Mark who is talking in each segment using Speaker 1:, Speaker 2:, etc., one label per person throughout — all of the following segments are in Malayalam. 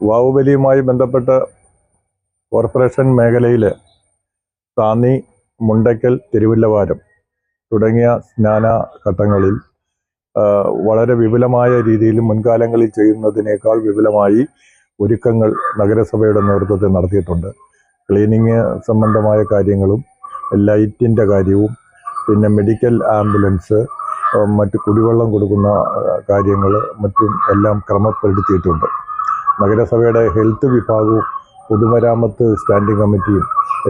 Speaker 1: ബാഹുബലിയുമായി ബന്ധപ്പെട്ട് കോർപ്പറേഷൻ മേഖലയിൽ താന്നി മുണ്ടയ്ക്കൽ തിരുവില്ലവാരം തുടങ്ങിയ സ്നാന ഘട്ടങ്ങളിൽ വളരെ വിപുലമായ രീതിയിൽ മുൻകാലങ്ങളിൽ ചെയ്യുന്നതിനേക്കാൾ വിപുലമായി ഒരുക്കങ്ങൾ നഗരസഭയുടെ നേതൃത്വത്തിൽ നടത്തിയിട്ടുണ്ട്. ക്ലീനിങ് സംബന്ധമായ കാര്യങ്ങളും ലൈറ്റിന്റെ കാര്യവും പിന്നെ മെഡിക്കൽ ആംബുലൻസ് മറ്റ് കുടിവെള്ളം കൊടുക്കുന്ന കാര്യങ്ങൾ മറ്റും എല്ലാം ക്രമപ്പെടുത്തിയിട്ടുണ്ട്. നഗരസഭയുടെ ഹെൽത്ത് വിഭാഗവും പൊതുമരാമത്ത് സ്റ്റാൻഡിംഗ് കമ്മിറ്റിയും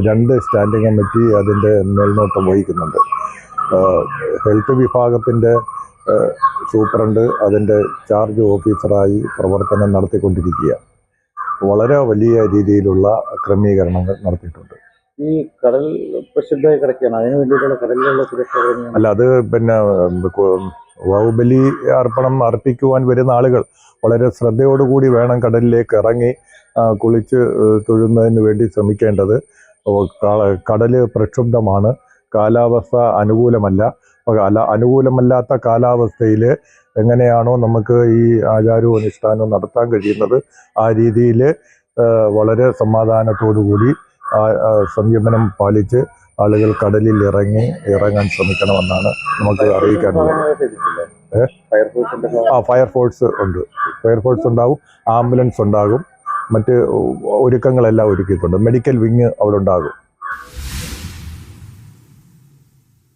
Speaker 1: രണ്ട് സ്റ്റാൻഡിംഗ് കമ്മിറ്റി അതിന്റെ മേൽനോട്ടം വഹിക്കുന്നുണ്ട്. ഹെൽത്ത് വിഭാഗത്തിന്റെ സൂപ്രണ്ട് അതിന്റെ ചാർജ് ഓഫീസറായി പ്രവർത്തനം നടത്തിക്കൊണ്ടിരിക്കുക വളരെ വലിയ രീതിയിലുള്ള ക്രമീകരണങ്ങൾ നടത്തിയിട്ടുണ്ട്.
Speaker 2: ഈ കടൽ പ്രസിദ്ധമായി കിടക്കുകയാണ്. അതിന് വേണ്ടിയിട്ടുള്ള കടലിലുള്ള സുരക്ഷ
Speaker 1: അല്ല അത് പിന്നെ ഉം, അർപ്പണം അർപ്പിക്കുവാൻ വരുന്ന ആളുകൾ വളരെ ശ്രദ്ധയോടുകൂടി വേണം കടലിലേക്ക് ഇറങ്ങി കുളിച്ച് തൊഴുന്നതിന് വേണ്ടി ശ്രമിക്കേണ്ടത്. കടൽ പ്രക്ഷുബ്ധമാണ്. കാലാവസ്ഥ അനുകൂലമല്ല. അപ്പോൾ അനുകൂലമല്ലാത്ത കാലാവസ്ഥയിൽ എങ്ങനെയാണോ നമുക്ക് ഈ ആചാരവും അനുഷ്ഠാനവും നടത്താൻ കഴിയുന്നത് ആ രീതിയിൽ വളരെ സമാധാനത്തോടു കൂടി സംയമനം പാലിച്ച് ആളുകൾ കടലിൽ ഇറങ്ങി ഇറങ്ങാൻ ശ്രമിക്കണമെന്നാണ് നമുക്ക് അറിയിക്കാനുള്ളത്? ആ ഫയർഫോഴ്സ് ഉണ്ട്. ഫയർഫോഴ്സ് ഉണ്ടാവും. ആംബുലൻസ് ഉണ്ടാകും. മറ്റ് ഒരുക്കങ്ങളെല്ലാം ഒരുക്കിയിട്ടുണ്ട്. മെഡിക്കൽ വിങ് അവിടെ ഉണ്ടാകും.